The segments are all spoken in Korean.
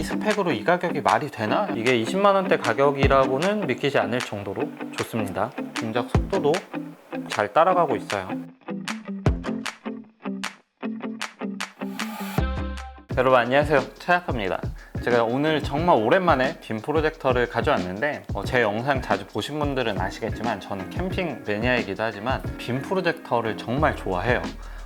이 스펙으로 이 가격이 말이 되나? 이게 20만 원대 가격이라고는 믿기지 않을 정도로 좋습니다. 동작 속도도 잘 따라가고 있어요. 여러분 안녕하세요 차약합니다 제가 오늘 정말 오랜만에 빔 프로젝터를 가져왔는데 어, 제 영상 자주 보신 분들은 아시겠지만 저는 캠핑 매니아이기도 하지만 빔 프로젝터를 정말 좋아해요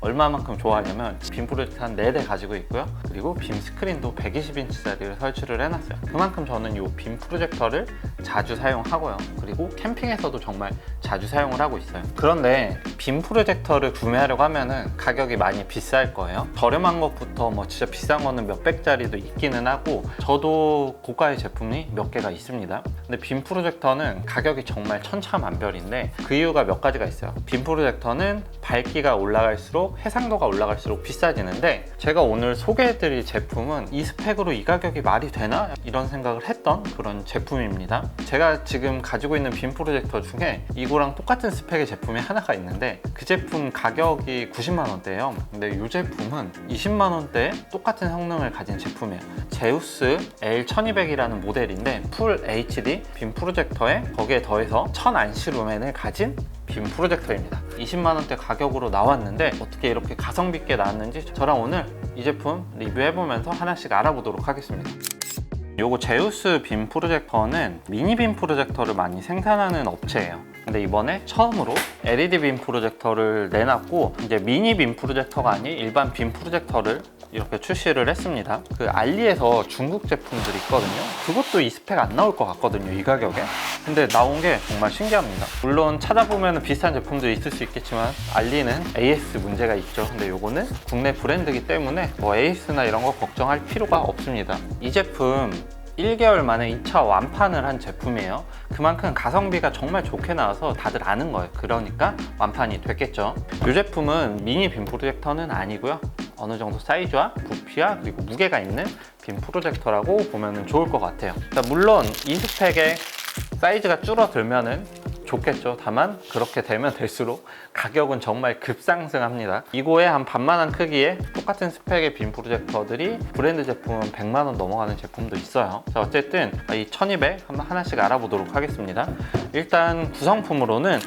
얼마만큼 좋아하냐면 빔 프로젝터 한 4대 가지고 있고요. 그리고 빔 스크린도 120인치짜리를 설치를 해놨어요. 그만큼 저는 이 빔 프로젝터를 자주 사용하고요. 그리고 캠핑에서도 정말 자주 사용을 하고 있어요. 그런데 빔 프로젝터를 구매하려고 하면은 가격이 많이 비쌀 거예요. 저렴한 것부터 뭐 진짜 비싼 거는 몇백짜리도 있기는 하고 저도 고가의 제품이 몇 개가 있습니다 근데 빔 프로젝터는 가격이 정말 천차만별인데 그 이유가 몇 가지가 있어요. 빔 프로젝터는 밝기가 올라갈수록 해상도가 올라갈수록 비싸지는데 제가 오늘 소개해드릴 제품은 이 스펙으로 이 가격이 말이 되나? 이런 생각을 했던 그런 제품입니다. 제가 지금 가지고 있는 빔 프로젝터 중에 이거랑 똑같은 스펙의 제품이 하나가 있는데 그 제품 가격이 90만 원대예요. 근데 이 제품은 20만 원대에 똑같은 성능을 가진 제품이에요. 제우스 L1200이라는 모델인데 풀 HD 빔 프로젝터에 거기에 더해서 1000안시 루멘을 가진 빔 프로젝터입니다. 20만원대 가격으로 나왔는데 어떻게 이렇게 가성비 있게 나왔는지 저랑 오늘 이 제품 리뷰해보면서 하나씩 알아보도록 하겠습니다. 요거 제우스 빔 프로젝터는 미니 빔 프로젝터를 많이 생산하는 업체예요. 근데 이번에 처음으로 LED 빔 프로젝터를 내놨고 이제 미니 빔 프로젝터가 아닌 일반 빔 프로젝터를 이렇게 출시를 했습니다 그 알리에서 중국 제품들이 있거든요 그것도 이 스펙 안 나올 것 같거든요 이 가격에 근데 나온 게 정말 신기합니다 물론 찾아보면 비슷한 제품도 있을 수 있겠지만 알리는 AS 문제가 있죠 근데 요거는 국내 브랜드이기 때문에 뭐 AS나 이런 거 걱정할 필요가 없습니다 이 제품 1개월 만에 2차 완판을 한 제품이에요. 그만큼 가성비가 정말 좋게 나와서 다들 아는 거예요. 그러니까 완판이 됐겠죠. 이 제품은 미니 빔 프로젝터는 아니고요. 어느 정도 사이즈와 부피와 그리고 무게가 있는 빔 프로젝터라고 보면 좋을 것 같아요. 자, 물론 이 스펙에 사이즈가 줄어들면은 좋겠죠. 다만 그렇게 되면 될수록 가격은 정말 급상승합니다. 이거에 한 반만한 크기의 똑같은 스펙의 빔 프로젝터들이 브랜드 제품은 100만 원 넘어가는 제품도 있어요. 자, 어쨌든 이 1200 한번 하나씩 알아보도록 하겠습니다. 일단 구성품으로는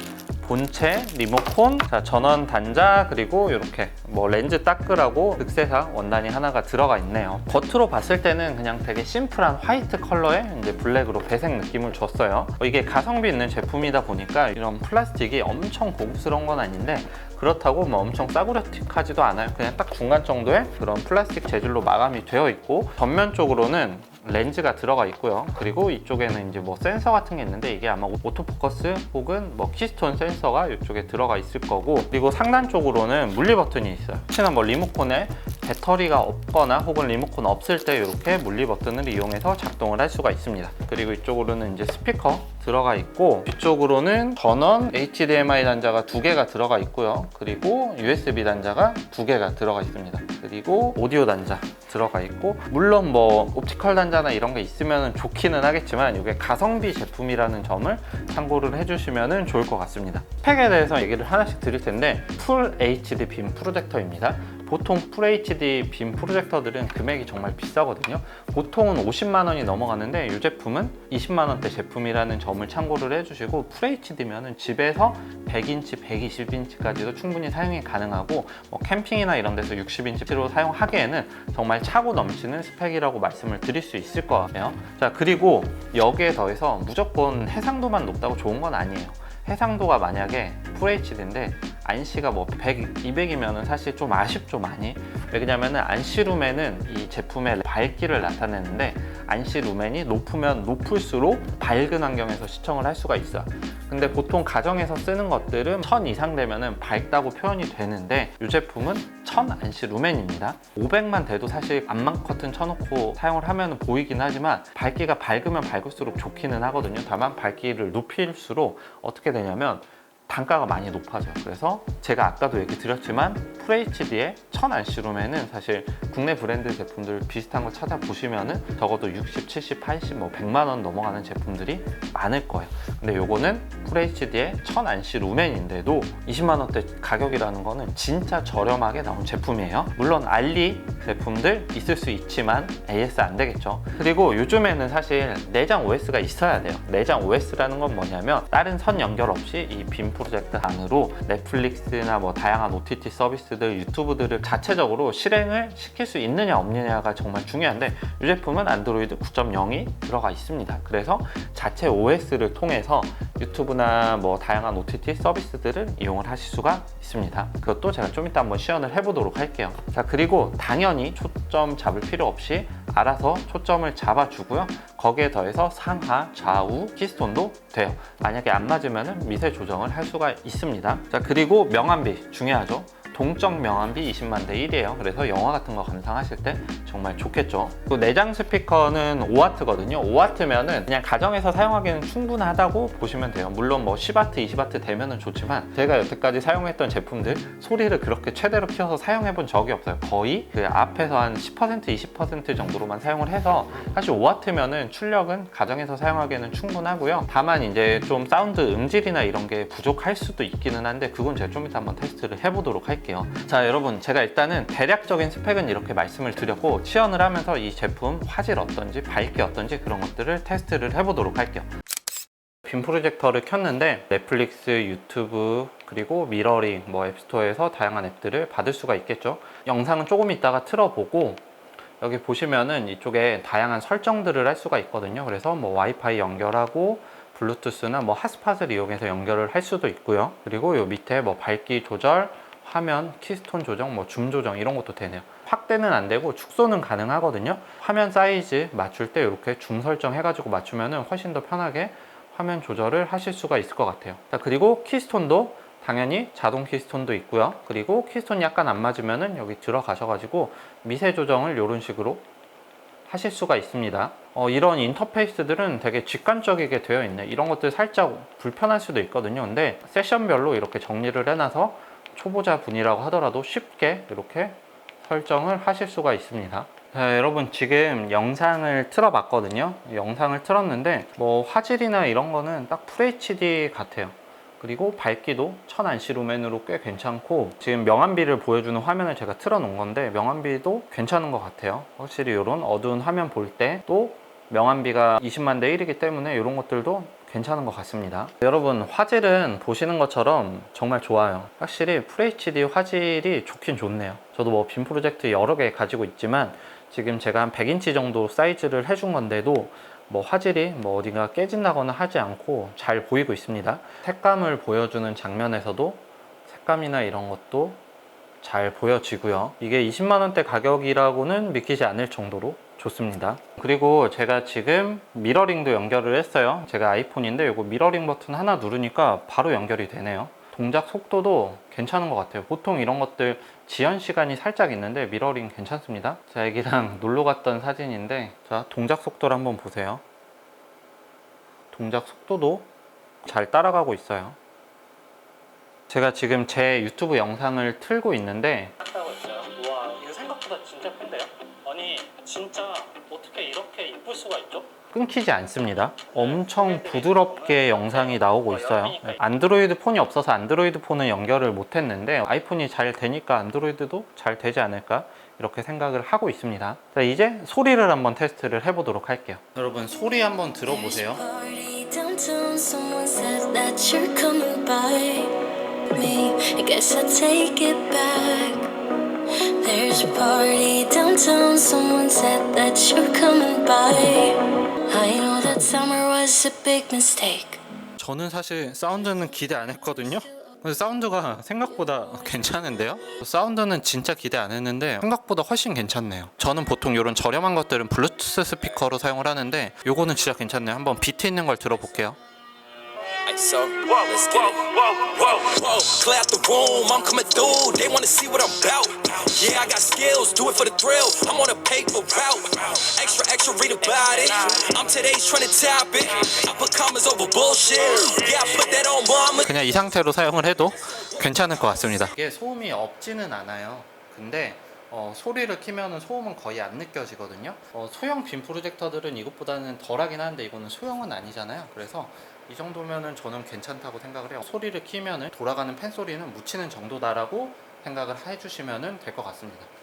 본체, 리모콘, 자, 전원 단자 그리고 이렇게 뭐 렌즈 따끄라고 흑세사 원단이 하나가 들어가 있네요. 겉으로 봤을 때는 그냥 되게 심플한 화이트 컬러에 이제 블랙으로 배색 느낌을 줬어요. 어, 이게 가성비 있는 제품이다 보니까 이런 플라스틱이 엄청 고급스러운 건 아닌데 그렇다고 뭐 엄청 싸구려틱하지도 않아요. 그냥 딱 중간 정도의 그런 플라스틱 재질로 마감이 되어 있고 전면 쪽으로는 렌즈가 들어가 있고요. 그리고 이쪽에는 이제 뭐 센서 같은 게 있는데 이게 아마 오토포커스 혹은 뭐 키스톤 센서가 이쪽에 들어가 있을 거고 그리고 상단 쪽으로는 물리 버튼이 있어요. 혹시나 뭐 리모컨에 배터리가 없거나 혹은 리모컨 없을 때 이렇게 물리 버튼을 이용해서 작동을 할 수가 있습니다. 그리고 이쪽으로는 이제 스피커 들어가 있고 뒤쪽으로는 전원 HDMI 단자가 두 개가 들어가 있고요. 그리고 USB 단자가 두 개가 들어가 있습니다. 그리고 오디오 단자 들어가 있고 물론 뭐 옵티컬 단자나 이런 게 있으면 좋기는 하겠지만 이게 가성비 제품이라는 점을 참고를 해주시면 좋을 것 같습니다. 스펙에 대해서 얘기를 하나씩 드릴 텐데 풀 HD 빔 프로젝터입니다. 보통 풀 HD 빔 프로젝터들은 금액이 정말 비싸거든요. 보통은 50만 원이 넘어가는데 이 제품은 20만 원대 제품이라는 점을 참고를 해주시고 풀 HD면은 집에서 100인치, 120인치까지도 충분히 사용이 가능하고 뭐 캠핑이나 이런 데서 60인치로 사용하기에는 정말 차고 넘치는 스펙이라고 말씀을 드릴 수 있을 것 같아요. 자 그리고 여기에 더해서 무조건 해상도만 높다고 좋은 건 아니에요. 해상도가 만약에 FHD인데 안시가 뭐 100, 200이면 사실 좀 아쉽죠 많이. 왜냐면은 루멘은 이 제품의 밝기를 나타내는데 안시 루멘이 높으면 높을수록 밝은 환경에서 시청을 할 수가 있어요. 근데 보통 가정에서 쓰는 것들은 1000 이상 되면은 밝다고 표현이 되는데 이 제품은 1000 안시 루멘입니다. 500만 돼도 사실 안만 커튼 쳐놓고 사용을 하면 보이긴 하지만 밝기가 밝으면 밝을수록 좋기는 하거든요. 다만 밝기를 높일수록 어떻게 되냐면 단가가 많이 높아져요. 그래서 제가 아까도 얘기 드렸지만 FHD의 1000안시룸에는 사실 국내 브랜드 제품들 비슷한 거 찾아보시면은 적어도 60, 70, 80, 뭐 100만 원 넘어가는 제품들이 많을 거예요. 근데 요거는 FHD의 1000안시 루멘인데도 20만 원대 가격이라는 거는 진짜 저렴하게 나온 제품이에요. 물론 알리 제품들 있을 수 있지만 AS 안 되겠죠. 그리고 요즘에는 사실 내장 OS가 있어야 돼요. 내장 OS라는 건 뭐냐면 다른 선 연결 없이 이빔 프로젝트 안으로 넷플릭스나 뭐 다양한 OTT 서비스들, 유튜브들을 자체적으로 실행을 시킬 수 있느냐 없느냐가 정말 중요한데 이 제품은 안드로이드 9.0이 들어가 있습니다. 그래서 자체 OS를 통해서 유튜브나 뭐 다양한 OTT 서비스들을 이용을 하실 수가 있습니다. 그것도 제가 좀 이따 한번 시연을 해보도록 할게요. 자 그리고 당연히 초점 잡을 필요 없이 알아서 초점을 잡아주고요. 거기에 더해서 상하, 좌우, 키스톤도 돼요. 만약에 안 맞으면 미세 조정을 할 수가 있습니다. 자 그리고 명암비 중요하죠. 동적 명암비 20만 대 1이에요. 그래서 영화 같은 거 감상하실 때 정말 좋겠죠. 또 내장 스피커는 5W거든요. 5W면은 그냥 가정에서 사용하기는 충분하다고 보시면 돼요. 물론 뭐 10W, 20W 되면은 좋지만 제가 여태까지 사용했던 제품들 소리를 그렇게 최대로 키워서 사용해 본 적이 없어요. 거의 그 앞에서 한 10%, 20% 정도로만 사용을 해서 사실 5W면은 출력은 가정에서 사용하기에는 충분하고요. 다만 이제 좀 사운드 음질이나 이런 게 부족할 수도 있기는 한데 그건 제가 좀 이따 한번 테스트를 해보도록 할게요. 자 여러분 제가 일단은 대략적인 스펙은 이렇게 말씀을 드렸고 치연을 하면서 이 제품 화질 어떤지 밝기 어떤지 그런 것들을 테스트를 해보도록 할게요. 빔 프로젝터를 켰는데 넷플릭스, 유튜브 그리고 미러링, 뭐 앱스토어에서 다양한 앱들을 받을 수가 있겠죠. 영상은 조금 있다가 틀어보고 여기 보시면은 이쪽에 다양한 설정들을 할 수가 있거든요. 그래서 뭐 와이파이 연결하고 블루투스나 뭐 핫스팟을 이용해서 연결을 할 수도 있고요. 그리고 요 밑에 뭐 밝기 조절, 화면, 키스톤 조정, 뭐 줌 조정 이런 것도 되네요. 확대는 안 되고 축소는 가능하거든요. 화면 사이즈 맞출 때 이렇게 줌 설정 해가지고 맞추면은 훨씬 더 편하게 화면 조절을 하실 수가 있을 것 같아요. 자, 그리고 키스톤도 당연히 자동 키스톤도 있고요. 그리고 키스톤이 약간 안 맞으면은 여기 들어가셔가지고 미세 조정을 이런 식으로 하실 수가 있습니다. 어, 이런 인터페이스들은 되게 직관적이게 되어 있네. 이런 것들 살짝 불편할 수도 있거든요. 근데 세션별로 이렇게 정리를 해놔서 초보자 분이라고 하더라도 쉽게 이렇게 설정을 하실 수가 있습니다. 자, 여러분 지금 영상을 틀어봤거든요. 영상을 틀었는데 뭐 화질이나 이런 거는 딱 FHD 같아요. 그리고 밝기도 1000안시 루멘으로 꽤 괜찮고 지금 명암비를 보여주는 화면을 제가 틀어놓은 건데 명암비도 괜찮은 것 같아요. 확실히 이런 어두운 화면 볼 때 또 명암비가 20만 대 1이기 때문에 이런 것들도 괜찮은 것 같습니다. 여러분 화질은 보시는 것처럼 정말 좋아요. 확실히 FHD 화질이 좋긴 좋네요. 저도 뭐 빔 프로젝트 여러 개 가지고 있지만 지금 제가 한 100인치 정도 사이즈를 해준 건데도 뭐 화질이 뭐 어디가 깨진다거나 하지 않고 잘 보이고 있습니다. 색감을 보여주는 장면에서도 색감이나 이런 것도 잘 보여지고요. 이게 20만 원대 가격이라고는 믿기지 않을 정도로 좋습니다. 그리고 제가 지금 미러링도 연결을 했어요. 제가 아이폰인데 이거 미러링 버튼 하나 누르니까 바로 연결이 되네요. 동작 속도도 괜찮은 것 같아요. 보통 이런 것들 지연 시간이 살짝 있는데 미러링 괜찮습니다. 자, 애기랑 놀러 갔던 사진인데 자, 동작 속도를 한번 보세요. 동작 속도도 잘 따라가고 있어요. 제가 지금 제 유튜브 영상을 틀고 있는데. 와, 생각보다 진짜 큰데요? 아니, 진짜 어떻게 이렇게 이쁠 수가 있죠? 끊기지 않습니다. 엄청 부드럽게 영상이 나오고 있어요. 네, 안드로이드 폰이 없어서 안드로이드 폰은 연결을 못 했는데 아이폰이 잘 되니까 안드로이드도 잘 되지 않을까 이렇게 생각을 하고 있습니다. 자, 이제 소리를 한번 테스트를 해보도록 할게요. 여러분 소리 한번 들어보세요. There's a party downtown, someone said that you're coming by. I know that summer was a big mistake. 저는 사실 사운드는 기대 안 했거든요. 근데 사운드가 생각보다 괜찮은데요? 사운드는 진짜 기대 안 했는데 생각보다 훨씬 괜찮네요. 저는 보통 이런 저렴한 것들은 블루투스 스피커로 사용을 하는데 요거는 진짜 괜찮네요. 한번 비트 있는 걸 들어볼게요. Alright, so let's get it. Whoa, whoa, clear out the room, I'm coming through. They wanna see what I'm about. Yeah, I got skills, do it for the thrill. I'm on a paper route. Extra, extra, read about it. I'm today's trending topic. I put commas over bullshit. Yeah, I put that on mama. 그냥 이 상태로 사용을 해도 괜찮을 것 같습니다. 이게 소음이 없지는 않아요. 근데 어, 소리를 키면은 소음은 거의 안 느껴지거든요. 어, 소형 빔 프로젝터들은 이것보다는 덜하긴 한데 이거는 소형은 아니잖아요. 그래서 이 정도면은 저는 괜찮다고 생각을 해요. 소리를 키면은 돌아가는 팬 소리는 묻히는 정도다라고 생각을 해주시면은 될것 같습니다.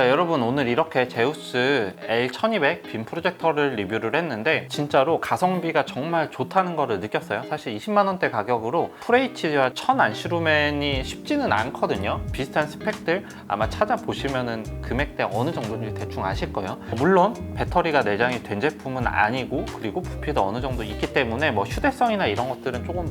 자, 여러분 오늘 이렇게 제우스 L1200 빔 프로젝터를 리뷰를 했는데 진짜로 가성비가 정말 좋다는 거를 느꼈어요. 사실 20만 원대 가격으로 FHD와 1000 안시루멘이 쉽지는 않거든요. 비슷한 스펙들 아마 찾아보시면은 금액대 어느 정도인지 대충 아실 거예요. 물론 배터리가 내장이 된 제품은 아니고 그리고 부피도 어느 정도 있기 때문에 뭐 휴대성이나 이런 것들은 조금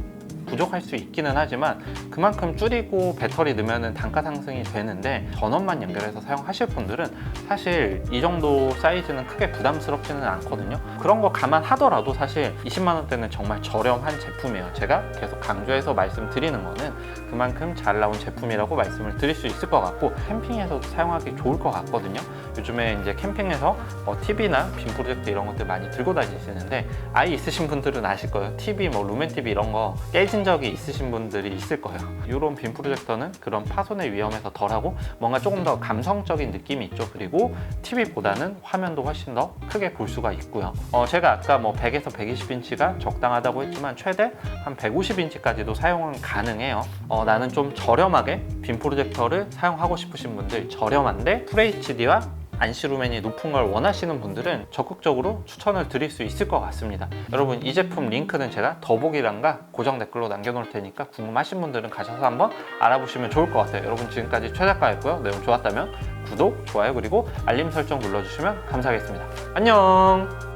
부족할 수 있기는 하지만 그만큼 줄이고 배터리 넣으면 단가 상승이 되는데 전원만 연결해서 사용하실 분들은 사실 이 정도 사이즈는 크게 부담스럽지는 않거든요. 그런 거 감안하더라도 사실 20만 원대는 정말 저렴한 제품이에요. 제가 계속 강조해서 말씀드리는 거는 그만큼 잘 나온 제품이라고 말씀을 드릴 수 있을 것 같고 캠핑에서도 사용하기 좋을 것 같거든요. 요즘에 이제 캠핑에서 뭐 TV나 빔 프로젝트 이런 것들 많이 들고 다니시는데 아이 있으신 분들은 아실 거예요. TV, 뭐 루멘 TV 이런 거 깨진 적이 있으신 분들이 있을 거예요. 이런 빔 프로젝터는 그런 파손의 위험에서 덜하고 뭔가 조금 더 감성적인 느낌이 있죠. 그리고 TV보다는 화면도 훨씬 더 크게 볼 수가 있고요. 어, 제가 아까 뭐 100에서 120인치가 적당하다고 했지만 최대 한 150인치까지도 사용은 가능해요. 어, 나는 좀 저렴하게 빔 프로젝터를 사용하고 싶으신 분들 저렴한데 FHD와 안시루멘이 높은 걸 원하시는 분들은 적극적으로 추천을 드릴 수 있을 것 같습니다. 여러분 이 제품 링크는 제가 더보기란과 고정 댓글로 남겨놓을 테니까 궁금하신 분들은 가셔서 한번 알아보시면 좋을 것 같아요. 여러분 지금까지 최작가였고요. 내용 좋았다면 구독, 좋아요 그리고 알림 설정 눌러주시면 감사하겠습니다. 안녕!